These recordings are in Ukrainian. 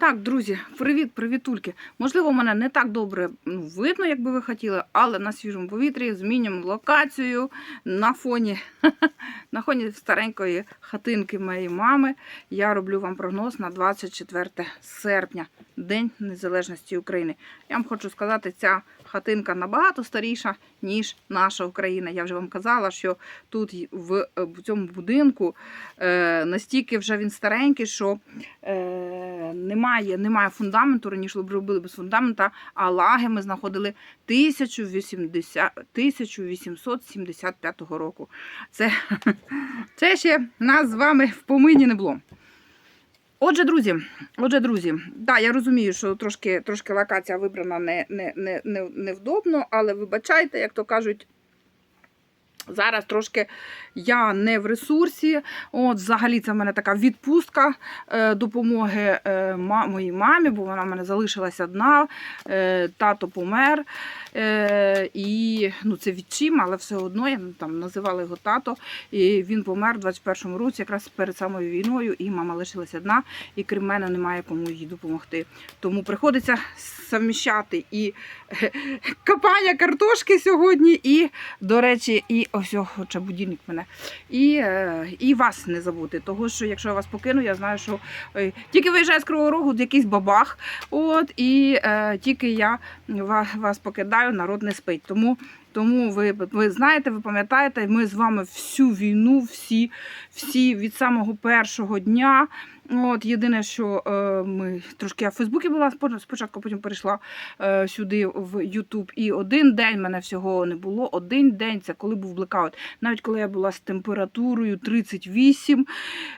Так, друзі, привіт, привітульки. Можливо, мене не так добре ну, видно, як би ви хотіли, але на свіжому повітрі змінюємо локацію на фоні, на фоні старенької хатинки моєї мами. Я роблю вам прогноз на 24 серпня, День Незалежності України. Я вам хочу сказати, ця хатинка набагато старіша, ніж наша Україна. Я вже вам казала, що тут в, цьому будинку е, настільки вже він старенький, що е, немає, немає фундаменту. Раніше робили без фундамента, а лаги ми знаходили 1080, 1875 року. Це, це ще нас з вами в помині не було. Отже, друзі, отже, друзі, да, я розумію, що трошки, трошки локація вибрана не, не, не, не, невдобно, але вибачайте, як то кажуть, зараз трошки я не в ресурсі. От, взагалі, це в мене така відпустка е, допомоги е, моїй мамі, бо вона в мене залишилася одна, е, тато помер. І ну, це відчим, але все одно я ну, там називала його тато. І він помер у 21-му році, якраз перед самою війною, і мама лишилася одна, і крім мене немає кому їй допомогти. Тому приходиться совміщати і копання картошки сьогодні, і, до речі, і ось о, хоча будильник мене. І, е, і вас не забути. Того, що якщо я вас покину, я знаю, що е, тільки виїжджає з Кривого Рогу, якийсь бабах. От, і е, тільки я вас, вас покидаю, народ не спить. Тому, тому ви, ви знаєте, ви пам'ятаєте, ми з вами всю війну, всі, всі від самого першого дня. От, єдине, що е, ми трошки я в Фейсбуці була спочатку, потім перейшла е, сюди в Ютуб. І один день мене всього не було. Один день це коли був блекаут. Навіть коли я була з температурою 38,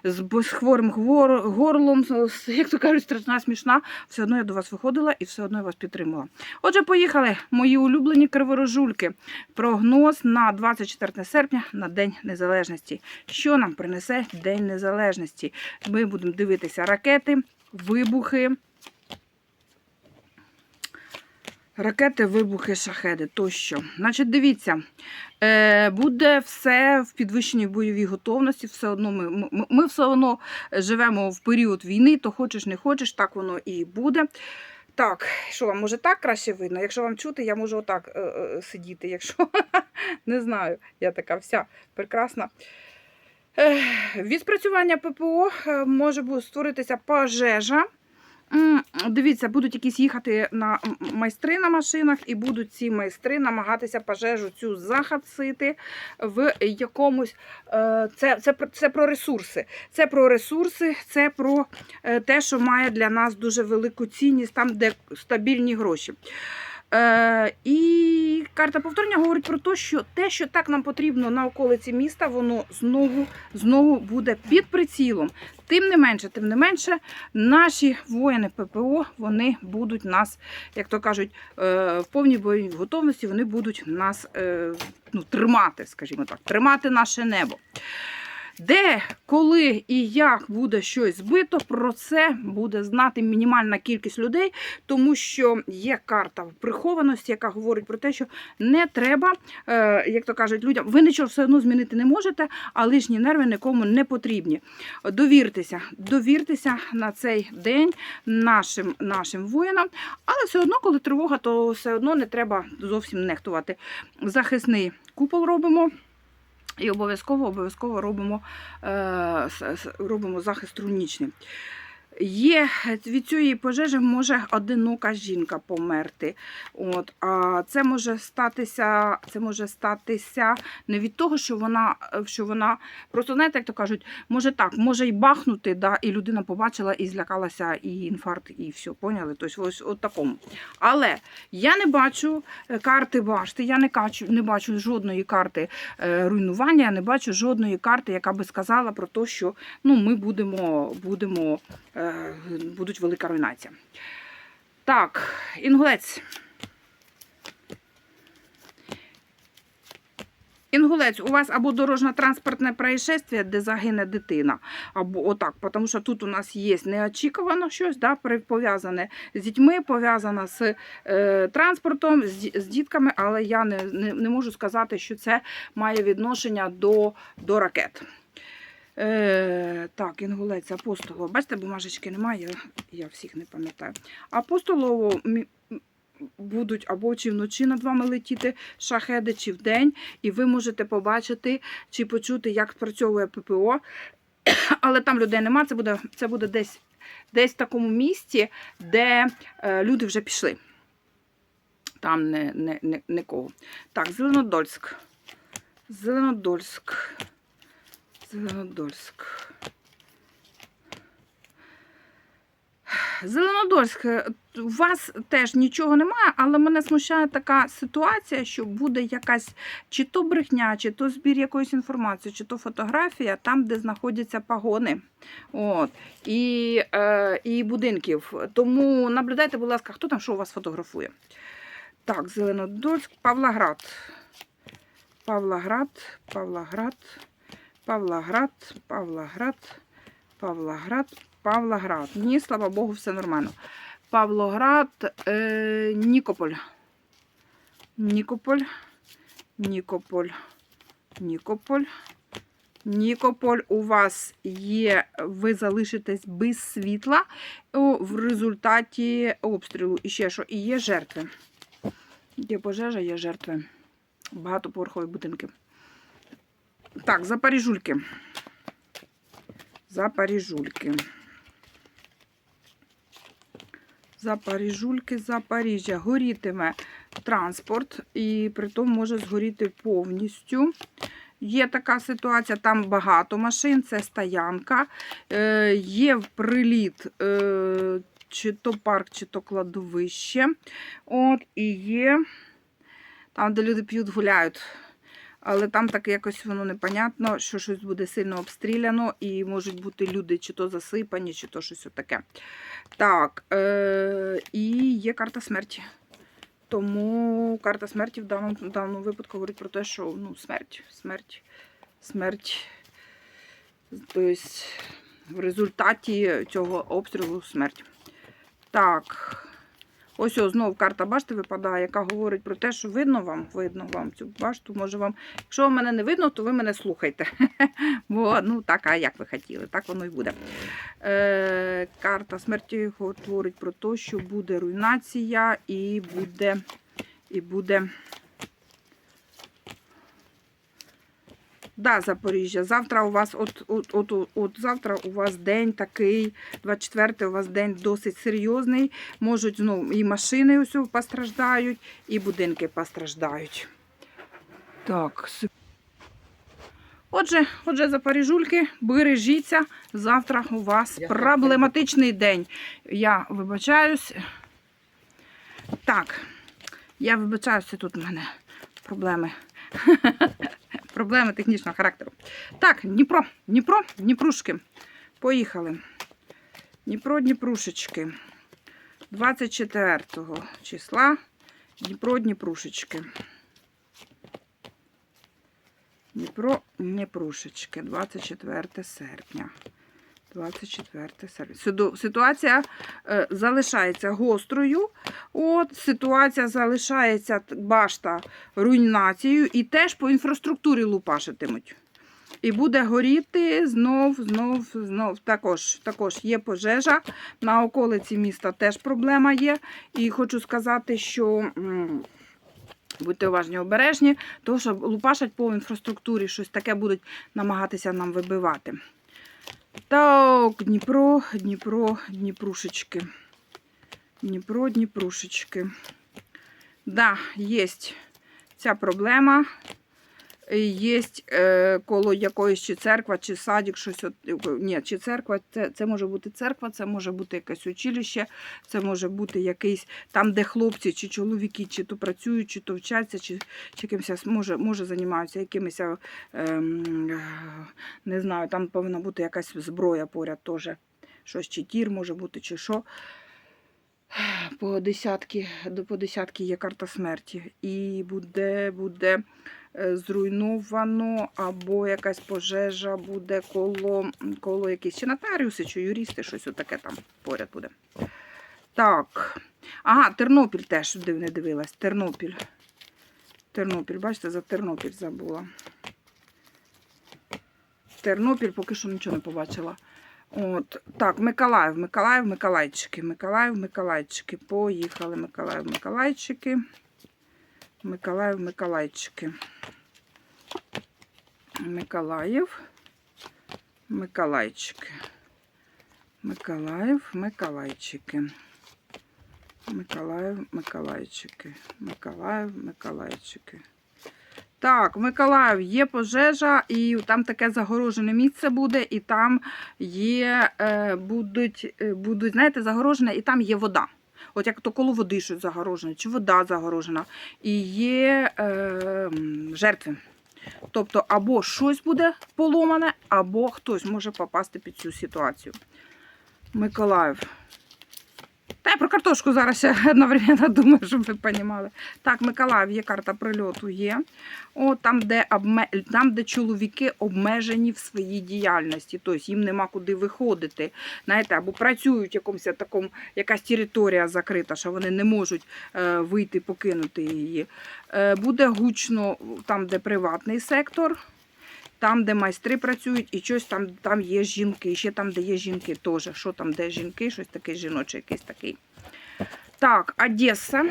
з безхворим гвор- горлом, як то кажуть, страшна смішна, все одно я до вас виходила і все одно я вас підтримала. Отже, поїхали, мої улюблені криворожульки. Прогноз на 24 серпня на День Незалежності. Що нам принесе День Незалежності? Ми будемо дивитися ракети, вибухи. Ракети, вибухи, шахеди тощо. Значить, дивіться, е, буде все в підвищеній бойовій готовності. Все одно ми, ми, ми все одно живемо в період війни, то хочеш, не хочеш, так воно і буде. Так, що вам може так краще видно? Якщо вам чути, я можу отак е, е, сидіти. Якщо не знаю, я така вся прекрасна. Від спрацювання ППО е, може створитися пожежа. Дивіться, будуть якісь їхати на майстри на машинах, і будуть ці майстри намагатися пожежу цю захацити в якомусь. е, Це, це, це про ресурси. Це про ресурси, це про е, те, що має для нас дуже велику цінність, там, де стабільні гроші. Е, і карта повторення говорить про те, що те, що так нам потрібно на околиці міста, воно знову, знову буде під прицілом. Тим не менше, тим не менше, наші воїни ППО вони будуть нас, як то кажуть, е, в повній бойовій готовності, вони будуть нас е, ну, тримати, скажімо так, тримати наше небо. Де, коли і як буде щось збито, про це буде знати мінімальна кількість людей, тому що є карта прихованості, яка говорить про те, що не треба, е, як то кажуть, людям, ви нічого все одно змінити не можете, а лишні нерви нікому не потрібні. Довіртеся, довіртеся на цей день нашим, нашим воїнам, але все одно, коли тривога, то все одно не треба зовсім нехтувати. Захисний купол робимо. І обов'язково обов'язково робимо, е, робимо захист рунічний. Є від цієї пожежі може одинока жінка померти. От, а це може статися, це може статися не від того, що вона, що вона просто знаєте, як то кажуть, може так, може й бахнути, да, і людина побачила і злякалася, і інфаркт, і все, поняли? Тобто ось от такому. Але я не бачу е, карти башти, я не бачу, не бачу жодної карти е, руйнування, я не бачу жодної карти, яка би сказала про те, що ну, ми будемо, будемо е, будуть велика руйнація. Так, інгулець. Інгулець, у вас або дорожньо-транспортне происшествие, де загине дитина, або отак, тому що тут у нас є неочікувано щось, да, пов'язане з дітьми, пов'язане з е, транспортом, з, з дітками, але я не, не, не можу сказати, що це має відношення до, до ракет. Е, так, інгулець апостолово. Бачите, бумажечки немає, я, всіх не пам'ятаю. Апостолово будуть або чи вночі над вами летіти шахеди, чи вдень, і ви можете побачити чи почути, як спрацьовує ППО. Але там людей нема, це буде, це буде десь, десь в такому місці, де е, люди вже пішли. Там не, не, не, нікого. Так, Зеленодольськ. Зеленодольськ. Зеленодольськ. Зеленодольськ, е, у вас теж нічого немає, але мене смущає така ситуація, що буде якась чи то брехня, чи то збір якоїсь інформації, чи то фотографія там, де знаходяться пагони. От, і, е, і будинків. Тому наблюдайте, будь ласка, хто там що у вас фотографує. Так, Зеленодольськ, Павлоград. Павлоград, Павлоград, Павлоград, Павлоград, Павлоград, Павлоград. Ні, слава Богу, все нормально. Павлоград, е, Нікополь. Нікополь, Нікополь, Нікополь. Нікополь, у вас є, ви залишитесь без світла в результаті обстрілу. І ще що, і є жертви. Є пожежа, є жертви. Багатоповерхові будинки. Так, Запоріжульки. Запоріжульки. Запоріжульки, Запоріжжя. Горітиме транспорт, і притом може згоріти повністю. Є така ситуація, там багато машин, це стоянка. Е, є в приліт е, чи то парк, чи то кладовище. От, і є там, де люди п'ють, гуляють. Але там так якось воно непонятно, що щось буде сильно обстріляно, і можуть бути люди чи то засипані, чи то щось таке. Так, е- і є карта смерті. Тому карта смерті в даному, в даному випадку говорить про те, що ну, смерть, смерть, смерть. Тобто в результаті цього обстрілу смерть. Так. Ось ось знову карта башти випадає, яка говорить про те, що видно вам, видно вам цю башту. Може вам, якщо мене не видно, то ви мене слухайте. Бо ну так, а як ви хотіли, так воно і буде. Е, карта смерті говорить про те, що буде руйнація і буде. І буде. Да, Запоріжжя. Завтра у вас, от, от, от, от, завтра у вас день такий, 24 у вас день досить серйозний. Можуть знову і машини ось постраждають, і будинки постраждають. Так. Отже, отже, Запоріжульки, бережіться. Завтра у вас Я проблематичний день. Я вибачаюсь. Так, я вибачаюся, тут у мене проблеми. Проблеми технічного характеру. Так, Дніпро, Дніпро, Дніпрушки. Поїхали. Дніпро, Дніпрушечки. 24 числа. Дніпро, Дніпрушечки. Дніпро, Дніпрушечки. 24 серпня. 24 серпня. Ситуація е, залишається гострою. От, ситуація залишається башта руйнацією і теж по інфраструктурі лупашитимуть. І буде горіти знов, знов, знов. Також, також є пожежа. На околиці міста теж проблема є. І хочу сказати, що. Будьте уважні, обережні, тому що лупашать по інфраструктурі, щось таке будуть намагатися нам вибивати. Так, Дніпро, Дніпро, Дніпрушечки. Дніпро, Дніпрушечки. Да, є ця проблема. Є е, коло якоїсь чи церква, чи садик, щось. От, ні, чи церква, це, це може бути церква, це може бути якесь училище, це може бути якийсь там, де хлопці, чи чоловіки, чи то працюють, чи то вчаться, чи, чи якимось, може, може займаються якимось, ем, не знаю, там повинна бути якась зброя поряд теж. Щось чи тір може бути, чи що. По десятки, по десятки є карта смерті. І буде, буде зруйновано, або якась пожежа буде коло, коло якісь чи нотаріуси, чи юристи, щось отаке там поряд буде. Так. Ага, Тернопіль теж не дивилась. Тернопіль. Тернопіль, бачите, за Тернопіль забула. Тернопіль поки що нічого не побачила. От, так, Миколаїв, Миколаїв, Миколайчики, Миколаїв, Миколайчики. Поїхали, Миколаїв, Миколайчики. Миколаїв, Миколайчики. Миколаїв, Миколайчики. Миколаїв, Миколайчики. Миколаїв, Миколайчики. Миколаїв, Миколайчики. Так, в Миколаїв є пожежа, і там таке загорожене місце буде, і там є, е, будуть, е, будуть, знаєте, загорожене, і там є вода. От як то коло води щось загорожене, чи вода загорожена, і є е, жертви. Тобто, або щось буде поломане, або хтось може попасти під цю ситуацію. Миколаїв. Та я про картошку зараз одновременно думаю, щоб ви розуміли. Так, Миколаїв є карта прильоту є. О, там, де обме... там, де чоловіки обмежені в своїй діяльності, тобто їм нема куди виходити. Знаєте, або працюють в якомусь такому, якась територія закрита, що вони не можуть е, вийти, покинути її. Е, буде гучно там, де приватний сектор. Там, де майстри працюють, і щось там, там є жінки. І ще там, де є жінки, теж. Що там, де жінки, щось таке жіноче, якийсь такий. Так, Одеса.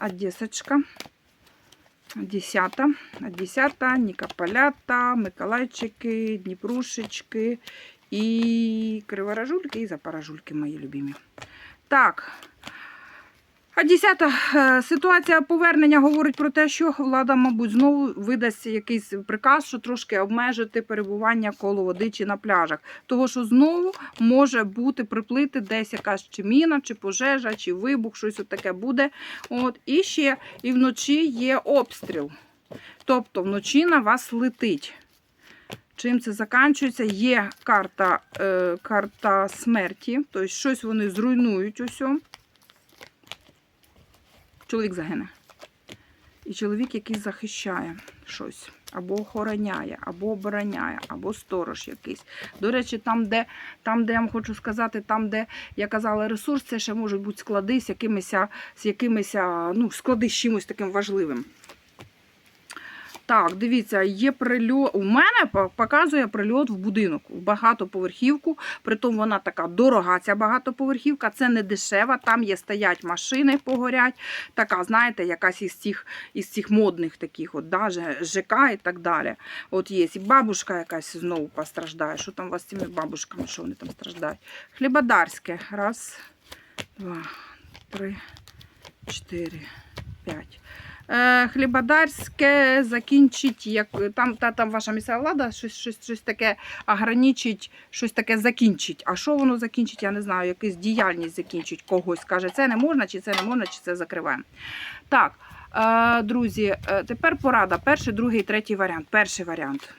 Одесочка. Десята. Десята, Нікополята, Миколайчики, Дніпрушечки і Криворожульки, і Запорожульки мої любимі. Так. А десята е, ситуація повернення говорить про те, що влада, мабуть, знову видасть якийсь приказ, що трошки обмежити перебування коло води чи на пляжах. Того, що знову може бути приплити десь якась чи міна, чи пожежа, чи вибух, щось таке буде. От і ще і вночі є обстріл. Тобто вночі на вас летить. Чим це закінчується? Є карта, е, карта смерті, тобто щось вони зруйнують усьо чоловік загине. І чоловік, який захищає щось, або охороняє, або обороняє, або сторож якийсь. До речі, там, де, там, де я вам хочу сказати, там, де я казала ресурс, це ще можуть бути склади з якимись, з якимись ну, склади з чимось таким важливим. Так, дивіться, є прильот. У мене показує прильот в будинок, в багатоповерхівку. Притом вона така дорога, ця багатоповерхівка, це не дешева. Там є стоять машини, погорять. Така, знаєте, якась із цих, із цих модних таких, от, да, ЖК і так далі. От є. І бабушка якась знову постраждає. Що там у вас з цими бабушками, що вони там страждають? Хлібодарське. Раз, два, три, чотири, п'ять. Е, Хлібодарське закінчить, як там, та, там ваша місцева влада щось, щось, щось таке ограничить, щось таке закінчить. А що воно закінчить, я не знаю, якусь діяльність закінчить когось. Каже, це не можна, чи це не можна, чи це закриваємо. Так, е, друзі, е, тепер порада. Перший, другий, третій варіант. Перший варіант.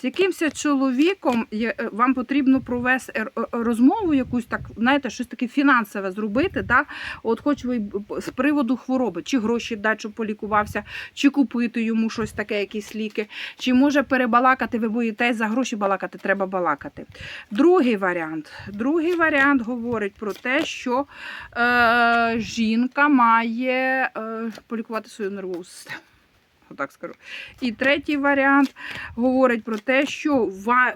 З якимось чоловіком е, вам потрібно провести е, е, розмову якусь так, знаєте, щось таке фінансове зробити. Да? От хоч ви з приводу хвороби, чи гроші дати, щоб полікувався, чи купити йому щось таке, якісь ліки, чи може перебалакати, ви боїтесь за гроші балакати, треба балакати. Другий варіант. Другий варіант говорить про те, що е, жінка має е, полікувати свою нервову систему. Отак скажу. І третій варіант говорить про те, що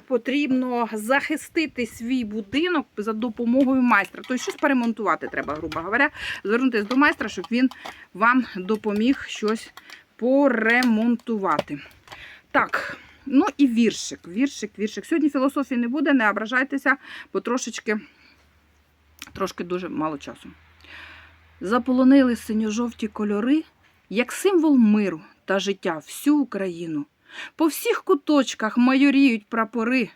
потрібно захистити свій будинок за допомогою майстра. Тобто щось поремонтувати треба, грубо говоря, звернутися до майстра, щоб він вам допоміг щось поремонтувати. Так, ну і віршик. Віршик, віршик. Сьогодні філософії не буде, не ображайтеся, бо трошечки, трошки дуже мало часу. Заполонили синьо-жовті кольори, як символ миру та життя всю Україну. По всіх куточках майоріють прапори.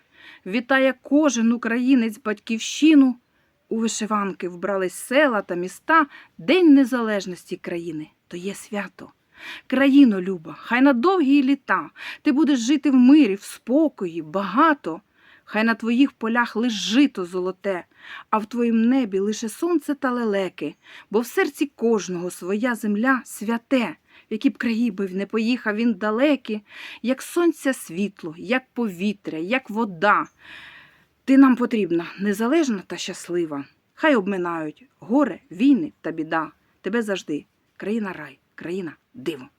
Вітає кожен українець батьківщину. У вишиванки вбрались села та міста. День незалежності країни то є свято. Країно люба, хай на довгі літа ти будеш жити в мирі, в спокої, багато. Хай на твоїх полях лиш жито золоте, а в твоїм небі лише сонце та лелеки, бо в серці кожного своя земля святе, які б краї би не поїхав він далекі, як сонця світло, як повітря, як вода. Ти нам потрібна незалежна та щаслива. Хай обминають горе, війни та біда. Тебе завжди країна рай, країна диво.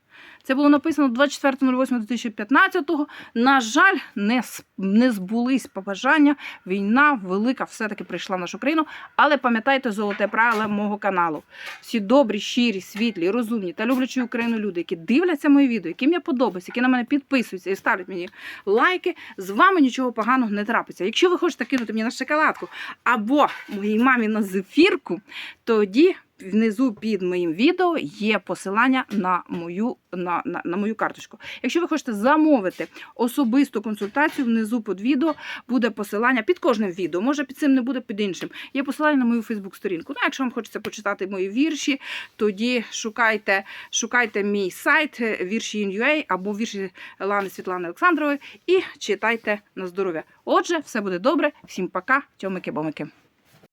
Це було написано 24.08.2015. На жаль, не, не збулись побажання. Війна велика все-таки прийшла в нашу країну. Але пам'ятайте золоте правило мого каналу. Всі добрі, щирі, світлі, розумні та люблячі Україну люди, які дивляться мої відео, яким я подобаюся, які на мене підписуються і ставлять мені лайки. З вами нічого поганого не трапиться. Якщо ви хочете кинути мені на шоколадку або моїй мамі на зефірку, тоді внизу під моїм відео є посилання на мою, на, на, на мою карточку. Якщо ви хочете замовити особисту консультацію, внизу під відео буде посилання під кожним відео. Може, під цим не буде під іншим. Є посилання на мою Фейсбук-сторінку. Ну, якщо вам хочеться почитати мої вірші, тоді шукайте, шукайте мій сайт е, вірші.ua або вірші Лани Світлани Олександрової і читайте на здоров'я. Отже, все буде добре. Всім пока, тьомики-бомики.